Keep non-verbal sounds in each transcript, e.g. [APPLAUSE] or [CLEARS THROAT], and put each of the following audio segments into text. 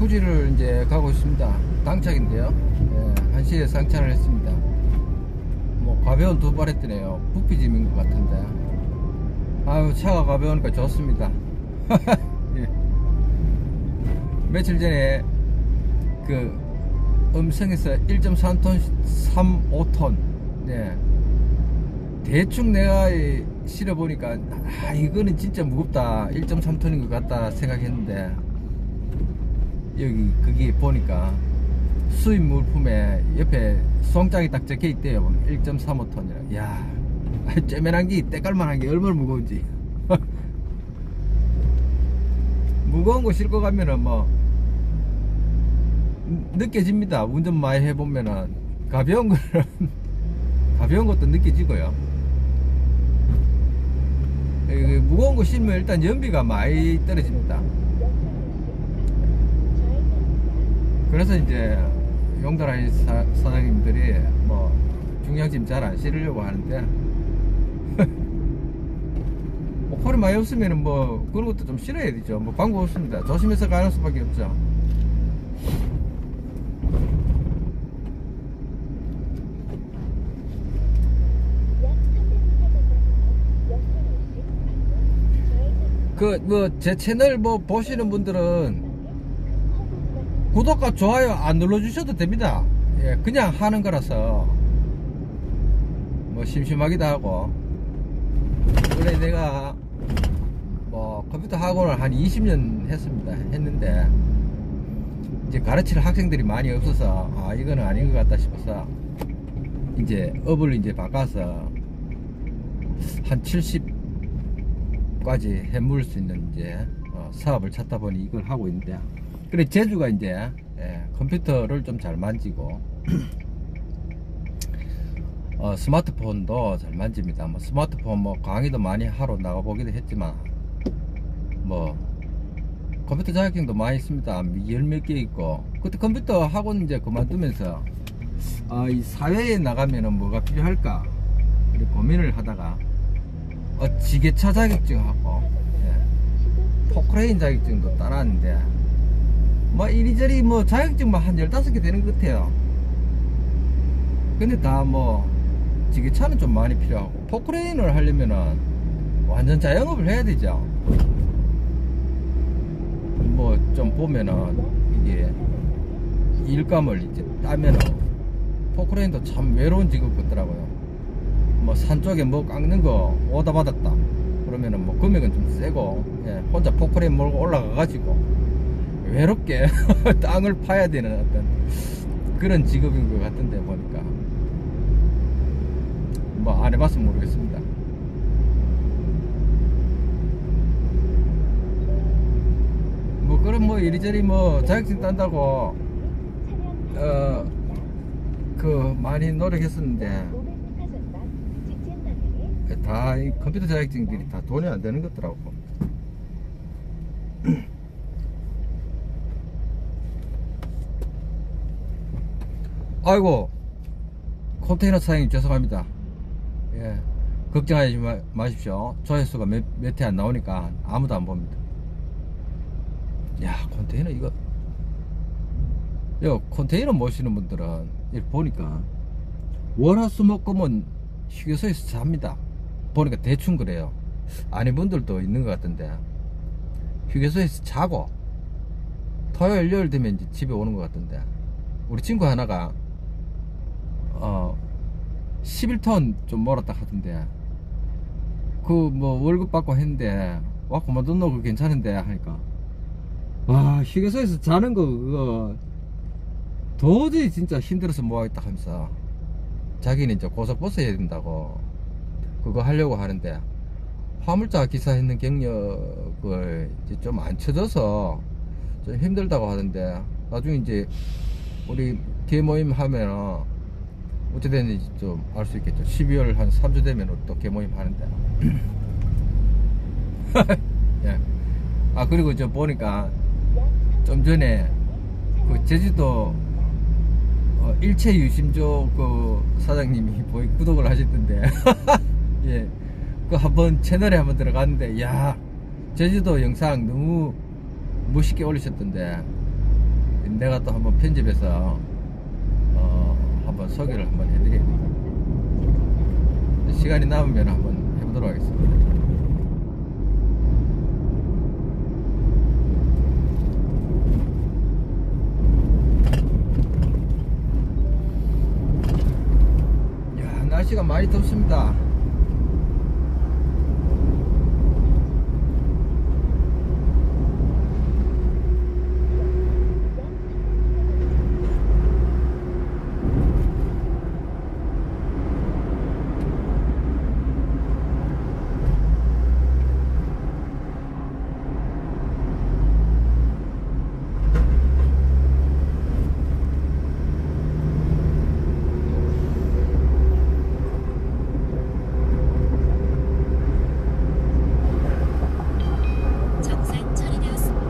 구지를 이제 가고 있습니다. 당착인데요. 예, 1시에 상차를 했습니다. 뭐 가벼운 두발 했더네요. 부피짐인 것 같은데. 아유 차가 가벼우니까 좋습니다. [LAUGHS] 예. 며칠 전에 그 음성에서 1.3톤, 3.5톤. 네. 대충 내가 이 실어보니까 아 이거는 진짜 무겁다 1.3톤인 것 같다 생각했는데 여기 거기 보니까 수입 물품에 옆에 송장이 딱 적혀 있대요. 1.35톤이라 야 쬐맨한 게 때깔만한 게 얼마나 무거운지. [LAUGHS] 무거운 거 싣고 가면은 뭐 느껴집니다. 운전 많이 해보면은 가벼운 거는 [LAUGHS] 가벼운 것도 느껴지고요. 그 무거운 거 실면 일단 연비가 많이 떨어집니다. 그래서 이제 용달아이 사, 사장님들이 뭐 중량짐 잘 안 실으려고 하는데 [LAUGHS] 뭐 콜이 많이 없으면 뭐 그런 것도 좀 실어야 되죠. 뭐 방법 없습니다. 조심해서 가는 수밖에 없죠. 그 뭐 제 채널 뭐 보시는 분들은 구독과 좋아요 안 눌러주셔도 됩니다. 예, 그냥 하는 거라서 뭐 심심하기도 하고 원래 내가 뭐 컴퓨터 학원을 한 20년 했습니다. 했는데 이제 가르칠 학생들이 많이 없어서 아 이거는 아닌 것 같다 싶어서 이제 업을 이제 바꿔서 한 70까지 해물 수 있는 이제 어, 사업을 찾다 보니 이걸 하고 있는데 그래 제주가 이제 예, 컴퓨터를 좀 잘 만지고 어, 스마트폰도 잘 만집니다. 뭐 스마트폰 뭐 강의도 많이 하러 나가보기도 했지만 뭐 컴퓨터 자격증도 많이 있습니다. 열몇 개 있고 그때 컴퓨터 학원 이제 그만두면서 아, 이 사회에 나가면은 뭐가 필요할까 고민을 하다가 어, 지게차 자격증하고 예, 포크레인 자격증도 따놨는데 뭐 이리저리 뭐 자격증만 한 15개 되는 것 같아요. 근데 다 뭐 지게차는 좀 많이 필요하고 포크레인을 하려면은 완전 자영업을 해야 되죠. 뭐 좀 보면은 이게 일감을 이제 따면은 포크레인도 참 외로운 직업 같더라고요. 뭐 산 쪽에 뭐 깎는 거 오다 받았다. 그러면은 뭐 금액은 좀 세고 예, 혼자 포크레인 몰고 올라가 가지고 외롭게 [LAUGHS] 땅을 파야 되는 어떤 그런 직업인 것 같은데 보니까. 뭐 안 해봤으면 모르겠습니다. 뭐 그런 뭐 이리저리 뭐 자격증 딴다고 어 그 많이 노력했었는데. 다이 컴퓨터 자격증들이 다 돈이 안 되는 것더라고. [CLEARS THROAT] 아이고 컨테이너 사장님 죄송합니다. 예 걱정하지 마, 마십시오. 조회수가 몇몇회 안 나오니까 아무도 안 봅니다. 야 컨테이너 이거 요 컨테이너 모시는 분들은 이렇게 보니까 월화수목금은 휴게소에서 잡니다. 보니까 대충 그래요. 아닌 분들도 있는 것 같은데 휴게소에서 자고 토요일 일요일 되면 이제 집에 오는 것 같은데 우리 친구 하나가 어 11톤 좀 몰았다 하던데. 그 뭐 월급 받고 했는데 와 그만둔 너 그거 괜찮은데 하니까. 와 휴게소에서 자는 거 그거 도저히 진짜 힘들어서 뭐 하겠다 하면서 자기는 이제 고속버스 해야 된다고 그거 하려고 하는데 화물차 기사 했는 경력을 이제 좀 안 쳐져서 좀 힘들다고 하던데 나중에 이제 우리 개모임 하면 어찌 됐는지 좀 알 수 있겠죠 12월 한 3주 되면 또 개모임 하는데 예. 아 그리고 저 보니까 좀 전에 그 제주도 어, 일체 유심조 그 사장님이 보이 구독을 하셨던데 [LAUGHS] 예. 그 한번 채널에 한번 들어갔는데 야 제주도 영상 너무 멋있게 올리셨던데 내가 또 한번 편집해서 어, 한번 소개를 한번 해드려야 돼요. 시간이 남으면 한번 해보도록 하겠습니다. 야, 날씨가 많이 덥습니다. 정상 처리되었습니다.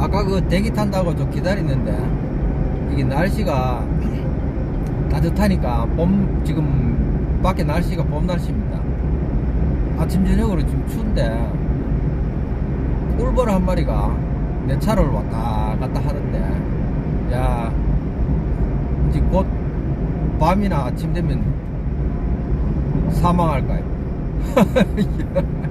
아까 그 대기 탄다고 좀 기다리는데 이게 날씨가 따뜻하니까 봄 지금 밖에 날씨가 봄 날씨입니다. 아침 저녁으로 지금 추운데 꿀벌 한 마리가 내 차를 왔다 갔다 하는데 야 이제 곧 밤이나 아침 되면 사망할까요? [LAUGHS]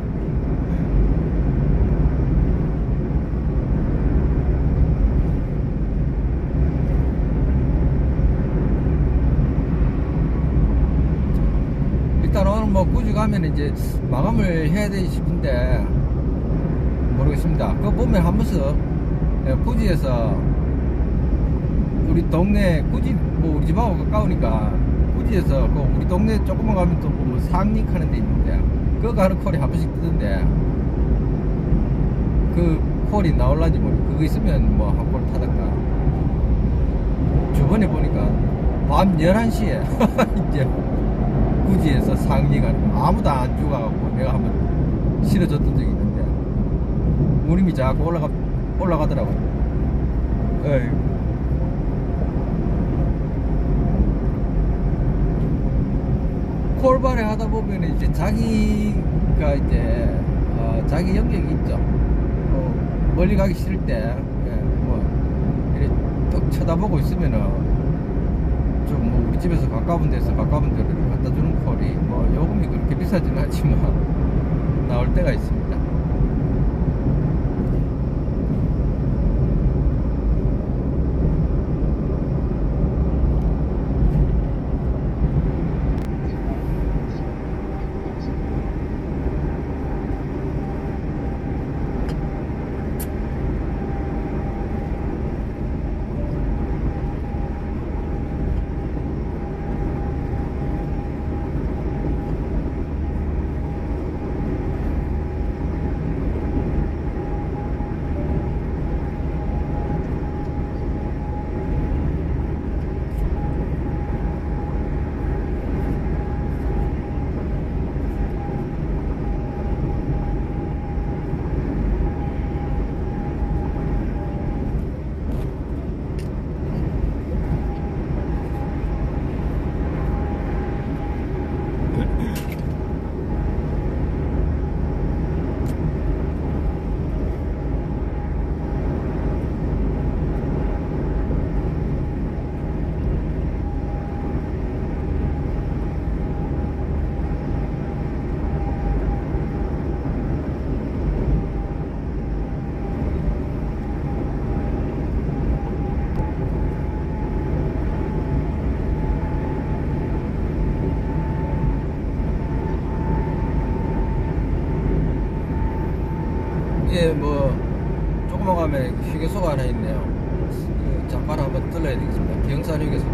일단 오늘 뭐 꾸지 가면 이제 마감을 해야 되지 싶은데 모르겠습니다. 그거 보면 한 번씩 예, 꾸지에서 우리 동네 꾸지 뭐 우리 집하고 가까우니까 꾸지에서 그 우리 동네 조금만 가면 또 뭐 상릭 하는 데 있는데 그거 가는 콜이 한 번씩 뜨던데 그 콜이 나올란지 모르고 그거 있으면 뭐 한 콜 타던가 저번에 보니까 밤 11시에 [LAUGHS] 이제 구지에서 상리가 아무도 안 죽어갖고 내가 한번 실어줬던 적이 있는데 무림이 자꾸 올라가 올라가더라고. 에이. 콜바레 하다 보면 이제 자기가 이제 어, 자기 영역이 있죠. 어, 멀리 가기 싫을 때, 예, 뭐 이렇게 뚝 쳐다보고 있으면은 집에서 가까운 데서 가까운 이렇게 갖다 주는 콜이 뭐 요금이 그렇게 비싸지는 않지만 나올 때가 있습니다. 이게 뭐 조